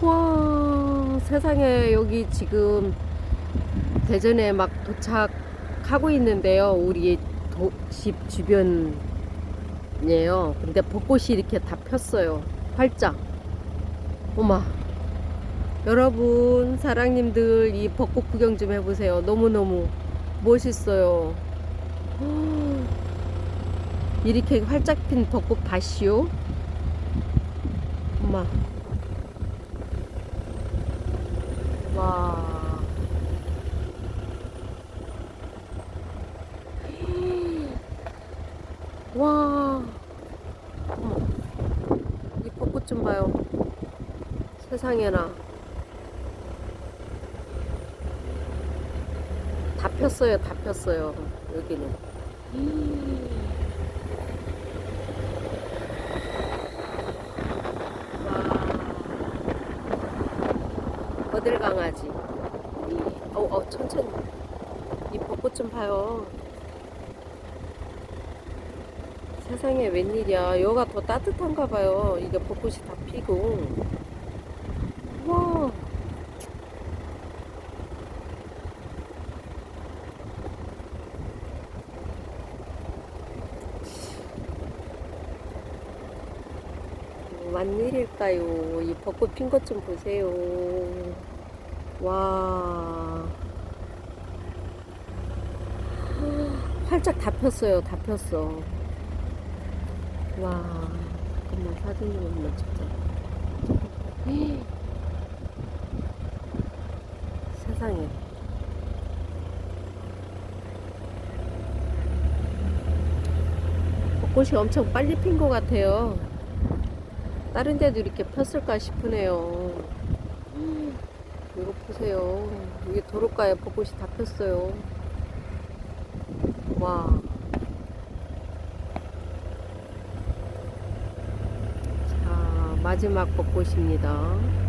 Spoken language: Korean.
와 세상에 여기 지금 대전에 막 도착하고 있는데요. 우리 도, 집 주변이에요. 근데 벚꽃이 이렇게 다 폈어요. 활짝. 어마. 여러분 사랑님들 이 벚꽃 구경 좀 해보세요. 너무너무 멋있어요. 이렇게 활짝 핀 벚꽃 밭이요. 엄마. 와. 와. 이 벚꽃 좀 봐요. 세상에나. 다 폈어요, 다 폈어요. 여기는. 와. 어딜 강아지. 어, 어, 천천히. 이 벚꽃 좀 봐요. 세상에 웬일이야. 여가 더 따뜻한가 봐요. 이게 벚꽃이 다 피고. 와. 웬일일까요? 이 벚꽃 핀 것 좀 보세요. 와. 활짝 다 폈어요. 다 폈어. 와. 잠깐만 사진 좀 한번 찍자. 세상에. 벚꽃이 엄청 빨리 핀 것 같아요. 다른 데도 이렇게 폈을까 싶으네요. 이거 보세요. 이게 도로가에 벚꽃이 다 폈어요. 와. 자, 마지막 벚꽃입니다.